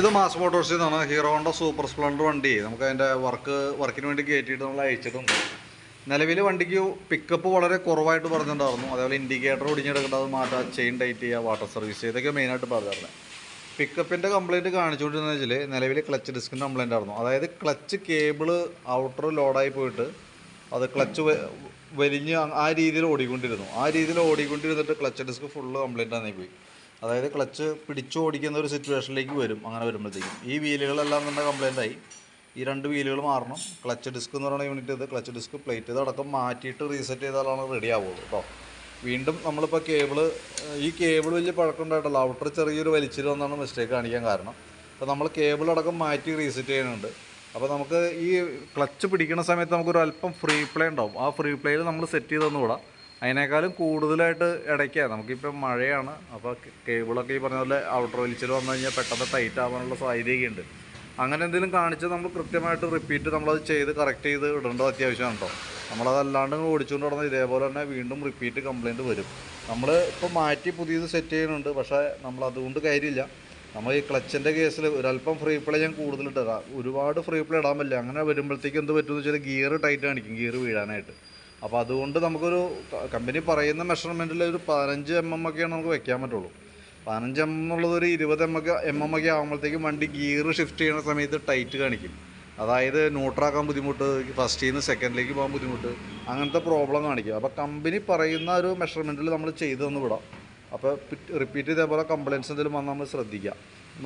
ഇത് മാസ് മോട്ടോഴ്സിൽ നിന്നാണ് hero Honda super Splendor വണ്ടി. നമുക്ക് അതിന്റെ വർക്ക് വർക്കിന് വേണ്ടി കയറ്റിയിട്ട് നമ്മൾ അയച്ചിട്ടുണ്ട്. നിലവിൽ വണ്ടിക്ക് പിക്കപ്പ് വളരെ കുറവായിട്ട് പറഞ്ഞിട്ടുണ്ടായിരുന്നു. അതേപോലെ ഇൻഡിക്കേറ്റർ ഒടിഞ്ഞെടുക്കേണ്ടത് മാറ്റാം ചെയിൻ ടൈറ്റ് ചെയ്യുക വാട്ടർ സർവീസ് ഇതൊക്കെ മെയിനായിട്ട് പറഞ്ഞിരുന്നത് പിക്കപ്പിന്റെ കംപ്ലയിന്റ് കാണിച്ചുകൊണ്ടിരുന്നത് വെച്ചാൽ നിലവിൽ ക്ലച്ച് ഡിസ്കിന്റെ കംപ്ലയിന്റ് ആയിരുന്നു. അതായത് ക്ലച്ച് കേബിൾ ഔട്ടർ ലോഡായി പോയിട്ട് അത് ക്ലച്ച് വലിഞ്ഞ് ആ രീതിയിൽ ഓടിക്കൊണ്ടിരുന്നു. ആ രീതിയിൽ ഓടിക്കൊണ്ടിരുന്നിട്ട് ക്ലച്ച് ഡിസ്ക് ഫുള്ള് കംപ്ലയിന്റ് ആയി പോയി. അതായത് ക്ലച്ച് പിടിച്ചു ഓടിക്കുന്ന ഒരു സിറ്റുവേഷനിലേക്ക് വരും. അങ്ങനെ വരുമ്പോഴത്തേക്കും. ഈ വീലുകളെല്ലാം തന്നെ കംപ്ലയിന്റ് ആയി. ഈ രണ്ട് വീലുകൾ മാറണം. ക്ലച്ച് ഡിസ്ക് എന്ന് പറയുന്ന യൂണിറ്റ് ഇത് ക്ലച്ച് ഡിസ്ക് പ്ലേറ്റ് ഇതടക്കം മാറ്റിയിട്ട് റീസെറ്റ് ചെയ്താലാണ് റെഡി ആവുള്ളൂ കേട്ടോ വീണ്ടും നമ്മളിപ്പോൾ കേബിൾ ഈ കേബിൾ വലിയ പഴക്കമുണ്ടായിട്ടല്ല. ഔട്ടർ ചെറിയൊരു വലിച്ചിൽ വന്നാണ് മിസ്റ്റേക്ക് കാണിക്കാൻ കാരണം. അപ്പോൾ നമ്മൾ കേബിൾ അടക്കം മാറ്റി റീസെറ്റ് ചെയ്യുന്നുണ്ട്. അപ്പോൾ നമുക്ക് ഈ ക്ലച്ച് പിടിക്കുന്ന സമയത്ത് നമുക്കൊരു അല്പം ഫ്രീ പ്ലേ ഉണ്ടാവും. ആ ഫ്രീ പ്ലേയിൽ നമ്മൾ സെറ്റ് ചെയ്ത് കൂടാ അതിനേക്കാളും കൂടുതലായിട്ട് ഇടയ്ക്കാണ് നമുക്കിപ്പോൾ മഴയാണ്. അപ്പോൾ കേബിളൊക്കെ ഈ പറഞ്ഞ പോലെ ഔട്ടർ വലിച്ചിൽ വന്നു കഴിഞ്ഞാൽ പെട്ടെന്ന് ടൈറ്റ് ആവാനുള്ള സാധ്യതയൊക്കെ ഉണ്ട് അങ്ങനെ എന്തെങ്കിലും കാണിച്ച് നമ്മൾ കൃത്യമായിട്ട് റിപ്പീറ്റ് നമ്മളത് ചെയ്ത് കറക്റ്റ് ചെയ്ത് ഇടേണ്ടത് അത്യാവശ്യമാണ് കേട്ടോ നമ്മളതല്ലാണ്ട് ഓടിച്ചുകൊണ്ട് നടന്നാൽ ഇതേപോലെ തന്നെ വീണ്ടും റിപ്പീറ്റ് കംപ്ലയിന്റ് വരും. നമ്മൾ ഇപ്പോൾ മാറ്റി പുതിയത് സെറ്റ് ചെയ്യുന്നുണ്ട്. പക്ഷേ നമ്മൾ അതുകൊണ്ട് കാര്യമില്ല. നമ്മൾ ഈ ക്ലച്ചിന്റെ കേസിൽ ഒരല്പം ഫ്രീ പ്ലേ ഞാൻ കൂടുതലിട്ട് ഒരുപാട് ഫ്രീ പ്ലേ ഇടാൻ പറ്റില്ല. അങ്ങനെ വരുമ്പോഴത്തേക്ക് എന്ത് പറ്റുമെന്ന് വെച്ചാൽ ഗിയർ ടൈറ്റ് കാണിക്കും. ഗിയർ വീഴാനായിട്ട്. അപ്പോൾ അതുകൊണ്ട് നമുക്കൊരു കമ്പനി പറയുന്ന മെഷർമെന്റിൽ ഒരു പതിനഞ്ച് എം എം ഒക്കെയാണ് നമുക്ക് വെക്കാൻ പറ്റുള്ളൂ. പതിനഞ്ച് എം എന്നുള്ളത് ഒരു ഇരുപത് എം ഒക്കെ എം എം ഒക്കെ ആകുമ്പോഴത്തേക്കും വണ്ടി ഗിയർ ഷിഫ്റ്റ് ചെയ്യുന്ന സമയത്ത് ടൈറ്റ് കാണിക്കും. അതായത് ന്യൂട്രാക്കാൻ ബുദ്ധിമുട്ട് ഫസ്റ്റിൽ നിന്ന് സെക്കൻഡിലേക്ക് പോകാൻ ബുദ്ധിമുട്ട് അങ്ങനത്തെ പ്രോബ്ലം കാണിക്കും. അപ്പോൾ കമ്പനി പറയുന്ന ഒരു മെഷർമെന്റിൽ നമ്മൾ ചെയ്തു തന്നു വിടാം. അപ്പോൾ റിപ്പീറ്റ് ഇതേപോലെ കംപ്ലയിൻസ് എന്തെങ്കിലും വന്നാൽ നമ്മൾ ശ്രദ്ധിക്കുക.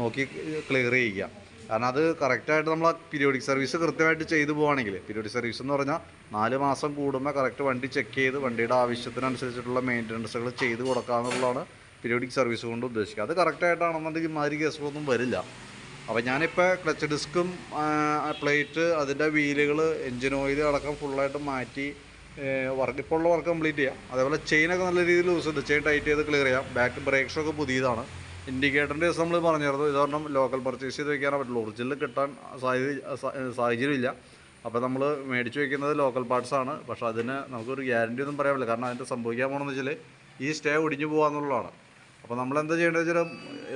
നോക്കി ക്ലിയർ ചെയ്യുക. കാരണം അത് കറക്റ്റായിട്ട് നമ്മൾ പീരിയോഡിക് സർവീസ് കൃത്യമായിട്ട് ചെയ്തു പോവുകയാണെങ്കിൽ പീരിയോഡിക് സർവീസ് എന്ന് പറഞ്ഞാൽ നാല് മാസം കൂടുമ്പോൾ കറക്റ്റ് വണ്ടി ചെക്ക് ചെയ്ത് വണ്ടിയുടെ ആവശ്യത്തിനനുസരിച്ചിട്ടുള്ള മെയിന്റനൻസുകൾ ചെയ്ത് കൊടുക്കുക എന്നുള്ളതാണ് പീരിയോഡിക് സർവീസ് കൊണ്ട് ഉദ്ദേശിക്കുക. അത് കറക്റ്റായിട്ടാണെന്നുണ്ടെങ്കിൽ മാതിരി കേസുകളൊന്നും വരില്ല. അപ്പോൾ ഞാനിപ്പോൾ ക്ലച്ച് ഡിസ്ക്കും പ്ലേറ്റ് അതിന്റെ വീലുകൾ എൻജിൻ ഓയിൽ അടക്കം ഫുള്ളായിട്ട് മാറ്റി വർക്ക് ഇപ്പോൾ ഉള്ള വർക്ക് കംപ്ലീറ്റ് ചെയ്യാം. അതേപോലെ ചെയിനൊക്കെ നല്ല രീതിയിൽ യൂസ് ഉണ്ട്. ചെയിൻ ടൈറ്റ് ചെയ്ത് ക്ലിയർ ചെയ്യാം. ബാക്ക് ബ്രേക്സൊക്കെ പുതിയതാണ്. ഇൻഡിക്കേറ്ററിന്റെ ദിവസം നമ്മൾ പറഞ്ഞിരുന്നു ഇതൊരെണ്ണം ലോക്കൽ പർച്ചേസ് ചെയ്ത് വെക്കാനേ പറ്റുള്ളൂ. ഒറിജിനൽ കിട്ടാൻ സാധ്യത സാ- സാഹചര്യമില്ല. അപ്പോൾ നമ്മൾ മേടിച്ച് വെക്കുന്നത് ലോക്കൽ പാർട്സ് ആണ്. പക്ഷേ അതിന് നമുക്കൊരു ഗ്യാരണ്ടി ഒന്നും പറയാൻ പറ്റില്ല. കാരണം അതിന്റെ സംഭവിക്കാൻ പോകണമെന്ന് വെച്ചാൽ ഈ സ്റ്റേ ഒടിഞ്ഞു പോകാന്നുള്ളതാണ് അപ്പോൾ നമ്മൾ എന്താ ചെയ്യേണ്ടത് വെച്ചാൽ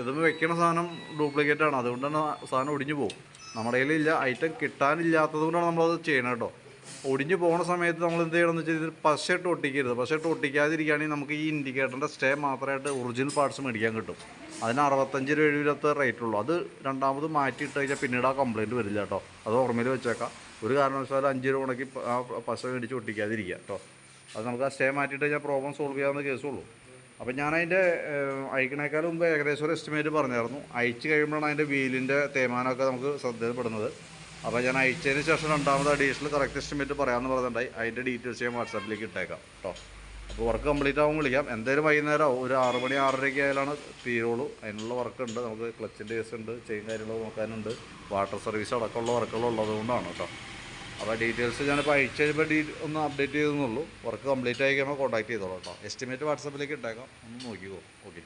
ഇതും വെക്കണ സാധനം ഡ്യൂപ്ലിക്കേറ്റ് ആണ്. അതുകൊണ്ടാണ് സാധനം ഒടിഞ്ഞു പോകും. നമ്മുടെ കയ്യിലില്ല. ഐറ്റം കിട്ടാനില്ലാത്തത് കൊണ്ടാണ് നമ്മളത് ചെയ്യണം കേട്ടോ. ഒടിഞ്ഞു പോകുന്ന സമയത്ത് നമ്മൾ എന്ത് ചെയ്യണം എന്ന് വെച്ചാൽ ഇതിൽ പശയിട്ട് ഒട്ടിക്കരുത്. പശയിട്ട് ഒട്ടിക്കാതിരിക്കുകയാണെങ്കിൽ നമുക്ക് ഈ ഇൻഡിക്കേറ്ററിന്റെ സ്റ്റേ മാത്രമായിട്ട് ഒറിജിനൽ പാർട്സ് മേടിക്കാൻ കിട്ടും. അതിന് അറുപത്തഞ്ച് രൂപ എഴുപത്തെ റേറ്റ് ഉള്ളൂ അത് രണ്ടാമത് മാറ്റിയിട്ട് കഴിഞ്ഞാൽ പിന്നീട് ആ കംപ്ലയിന്റ് വരില്ല കേട്ടോ. അത് ഓർമ്മയിൽ വെച്ചേക്കാം. ഒരു കാരണവശാലും അഞ്ച് രൂപ ഉണക്കി ആ പശ മേടിച്ച് ഒട്ടിക്കാതിരിക്കുക കേട്ടോ. അത് നമുക്ക് ആ സ്റ്റേ മാറ്റിയിട്ട് കഴിഞ്ഞാൽ പ്രോബ്ലം സോൾവ് ചെയ്യാവുന്ന കേസുള്ളൂ. അപ്പോൾ ഞാൻ അതിന്റെ അയക്കണേക്കാൾ മുമ്പ് ഏകദേശം ഒരു എസ്റ്റിമേറ്റ് പറഞ്ഞായിരുന്നു. അയച്ച് കഴിയുമ്പോഴാണ് അതിന്റെ വീലിന്റെ തേമാനമൊക്കെ നമുക്ക് ശ്രദ്ധയിൽപ്പെടുന്നത്. അപ്പോൾ ഞാൻ അയച്ചതിന് ശേഷം രണ്ടാമത് അഡീഷണൽ കറക്റ്റ് എസ്റ്റിമേറ്റ് പറയാമെന്ന് പറഞ്ഞിട്ടുണ്ടായി. അതിന്റെ ഡീറ്റെയിൽസ് ഞാൻ വാട്സാപ്പിലേക്ക് ഇട്ടേക്കാം കേട്ടോ അപ്പോൾ വർക്ക് കംപ്ലീറ്റ് ആകുമ്പോൾ വിളിക്കാം. എന്തായാലും വൈകുന്നേരം ഒരു ആറ് മണി ആറരയ്ക്ക് ആയാലാണ് തീരുള്ളൂ. അതിനുള്ള വർക്ക് ഉണ്ട്. നമുക്ക് ക്ലച്ചിന്റെ കേസ് ഉണ്ട് ചെയിൻ കാര്യങ്ങൾ നോക്കാനുണ്ട്. വാട്ടർ സർവീസ് അടക്കമുള്ള വർക്കുകൾ ഉള്ളത് കൊണ്ടാണ് കേട്ടോ അപ്പോൾ ഡീറ്റെയിൽസ് ഞാനിപ്പോൾ അയച്ചു കഴിയുമ്പോൾ ഡീ ഒന്ന് അപ്ഡേറ്റ് ചെയ്തെന്നുള്ളൂ വർക്ക് കംപ്ലീറ്റ് ആയി കഴിയുമ്പോൾ കോൺടാക്ട് ചെയ്തോളാം കേട്ടോ എസ്റ്റിമേറ്റ് വാട്സാപ്പിലേക്ക് ഇട്ടേക്കാം. ഒന്ന് നോക്കിക്കോ. ഓക്കെ